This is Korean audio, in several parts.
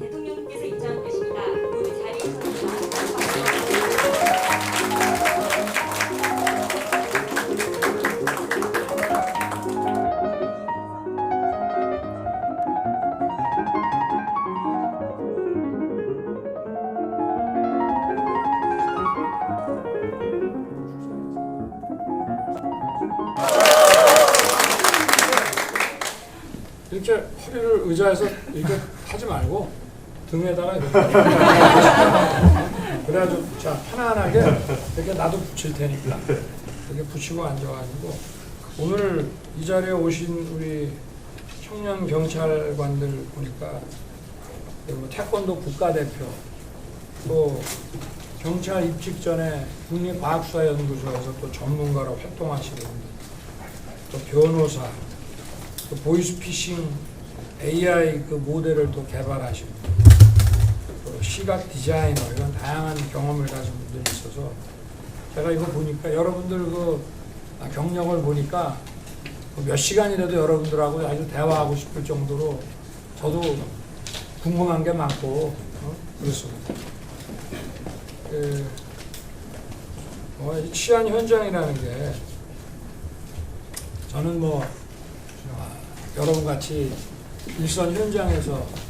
대통령님께서 입장 되십니다. 모두 자리에 서주시면 이렇게 허리를 의자에서 이렇게 하지 말고 등에다가 이렇게. 그래가지고 자 편안하게 이렇게 나도 붙일 테니까. 이렇게 붙이고 앉아가지고 오늘 이 자리에 오신 우리 청년 경찰관들 보니까 그리고 태권도 국가대표 또 경찰 입직 전에 국립과학수사연구소에서 또 전문가로 활동하시는 또 변호사 또 보이스피싱 AI 그 모델을 또 개발하시고 또 시각 디자이너 이런 다양한 경험을 가진 분들이 있어서 제가 이거 보니까 여러분들 그 아, 경력을 보니까 그몇 시간이라도 여러분들하고 아주 대화하고 싶을 정도로 저도 궁금한 게 많고 어? 그렇습니다. 그, 어, 이 치안 현장이라는 게 저는 뭐 아, 여러분 같이 일선 현장에서 어,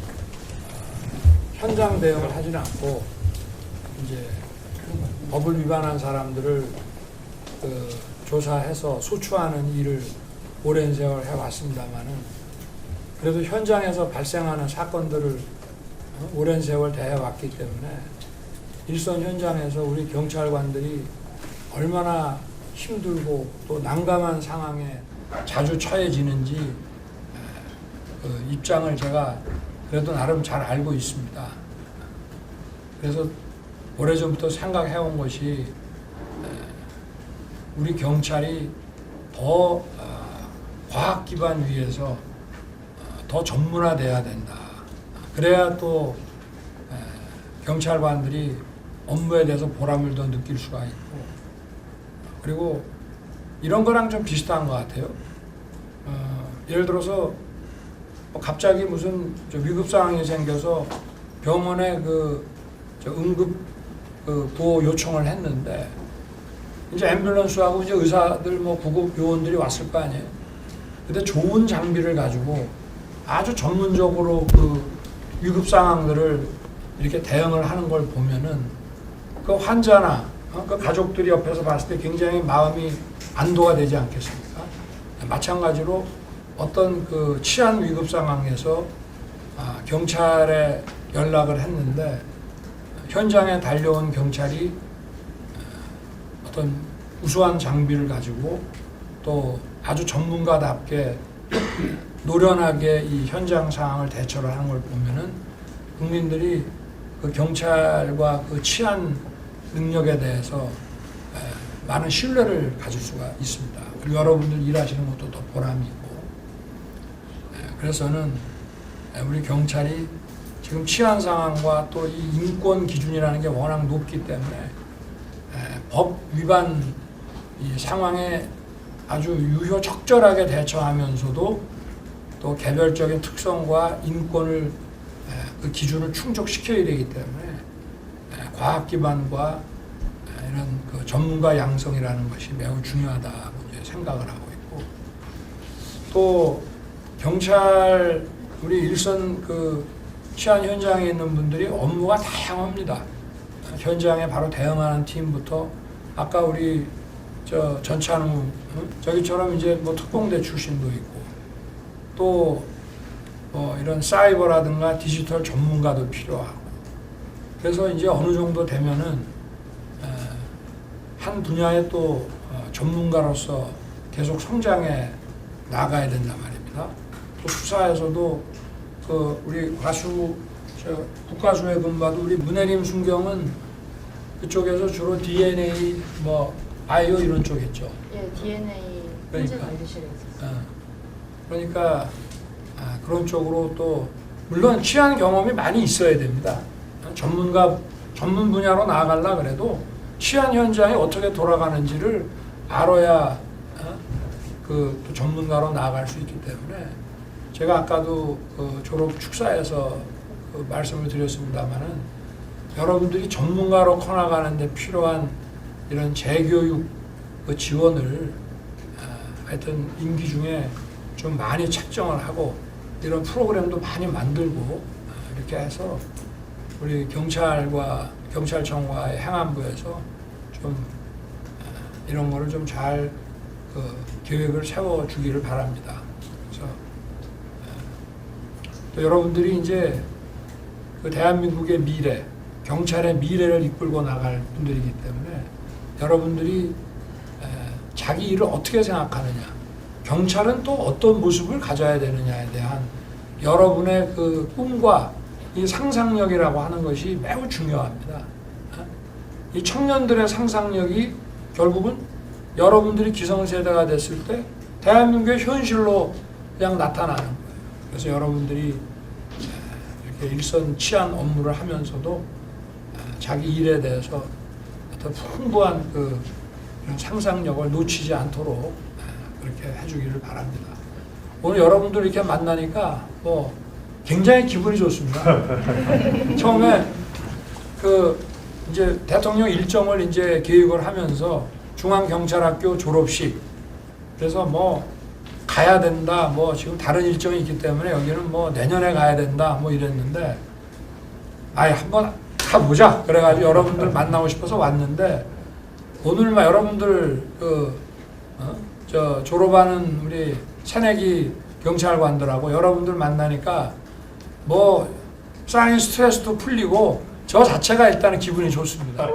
현장 대응을 하지는 않고 이제 법을 위반한 사람들을 그 조사해서 소추하는 일을 오랜 세월 해왔습니다만은 그래도 현장에서 발생하는 사건들을 어, 오랜 세월 대해왔기 때문에 일선 현장에서 우리 경찰관들이 얼마나 힘들고 또 난감한 상황에 자주 처해지는지 에, 그 입장을 제가 그래도 나름 잘 알고 있습니다. 그래서 오래전부터 생각해온 것이 에, 우리 경찰이 더 어, 과학 기반 위에서 어, 더 전문화돼야 된다. 그래야 또 에, 경찰관들이 업무에 대해서 보람을 더 느낄 수가 있고 그리고 이런 거랑 좀 비슷한 것 같아요. 어, 예를 들어서 뭐 갑자기 무슨 저 위급 상황이 생겨서 병원에 그저 응급 그 구호 요청을 했는데 이제 앰뷸런스하고 이제 의사들 뭐 구급 요원들이 왔을 거 아니에요. 근데 좋은 장비를 가지고 아주 전문적으로 그 위급 상황들을 이렇게 대응을 하는 걸 보면은 그 환자나 어, 그 가족들이 옆에서 봤을 때 굉장히 마음이 안도가 되지 않겠습니까? 마찬가지로 어떤 그 치안 위급 상황에서 아, 경찰에 연락을 했는데 현장에 달려온 경찰이 어, 어떤 우수한 장비를 가지고 또 아주 전문가답게 노련하게 이 현장 상황을 대처를 하는 걸 보면은 국민들이 그 경찰과 그 치안 능력에 대해서 에, 많은 신뢰를 가질 수가 있습니다. 그리고 여러분들 일하시는 것도 더 보람이 있고 에, 그래서는 에, 우리 경찰이 지금 치안 상황과 또 이 인권 기준이라는 게 워낙 높기 때문에 에, 법 위반 이 상황에 아주 유효 적절하게 대처하면서도 또 개별적인 특성과 인권을 에, 그 기준을 충족시켜야 되기 때문에 에, 과학 기반과 에, 이런 그 전문가 양성이라는 것이 매우 중요하다고 생각을 하고 있고 또 경찰 우리 일선 그 치안 현장에 있는 분들이 업무가 다양합니다. 현장에 바로 대응하는 팀부터 아까 우리 저 전찬우 어? 저기처럼 이제 뭐 특공대 출신도 있고 또 뭐 이런 사이버라든가 디지털 전문가도 필요하고 그래서 이제 어느 정도 되면은 에, 한 분야의 또 어, 전문가로서 계속 성장해 나가야 된단 말입니다. 또 수사에서도 그 우리 과수 저 국가수에 근무하도 우리 문혜림 순경은 그쪽에서 주로 DNA 뭐 바이오 이런 쪽 했죠. 예, DNA 그러니까. 현재 관리실에 있었어요. 어, 그러니까 아, 그런 쪽으로 또 물론 취한 경험이 많이 있어야 됩니다. 전문가 전문 분야로 나아가려 그래도 취한 현장이 어떻게 돌아가는지를 알아야 어, 그또 전문가로 나아갈 수 있기 때문에 제가 아까도 그 졸업 축사에서 그 말씀을 드렸습니다만은 여러분들이 전문가로 커나가는데 필요한 이런 재교육 그 지원을 아, 하여튼 임기 중에 좀 많이 책정을 하고 이런 프로그램도 많이 만들고 아, 이렇게 해서 우리 경찰과 경찰청과의 행안부에서 좀 아, 이런 거를 좀 잘 그 계획을 세워 주기를 바랍니다. 여러분들이 이제 그 대한민국의 미래, 경찰의 미래를 이끌고 나갈 분들이기 때문에 여러분들이 에, 자기 일을 어떻게 생각하느냐, 경찰은 또 어떤 모습을 가져야 되느냐에 대한 여러분의 그 꿈과 이 상상력이라고 하는 것이 매우 중요합니다. 어? 이 청년들의 상상력이 결국은 여러분들이 기성세대가 됐을 때 대한민국의 현실로 그냥 나타나는 거예요. 그래서 여러분들이 일선 치안 업무를 하면서도 아, 자기 일에 대해서 어떤 풍부한 그 상상력을 놓치지 않도록 아, 그렇게 해주기를 바랍니다. 오늘 여러분들 이렇게 만나니까 뭐 굉장히 기분이 좋습니다. 처음에 그 이제 대통령 일정을 이제 계획을 하면서 중앙경찰학교 졸업식 그래서 뭐 가야 된다 뭐 지금 다른 일정이 있기 때문에 여기는 뭐 내년에 가야 된다 뭐 이랬는데 아예 한번 가보자 그래가지고 여러분들 만나고 싶어서 왔는데 오늘만 여러분들 그 어? 저 졸업하는 우리 새내기 경찰관들하고 여러분들 만나니까 뭐 쌓인 스트레스도 풀리고 저 자체가 일단은 기분이 좋습니다.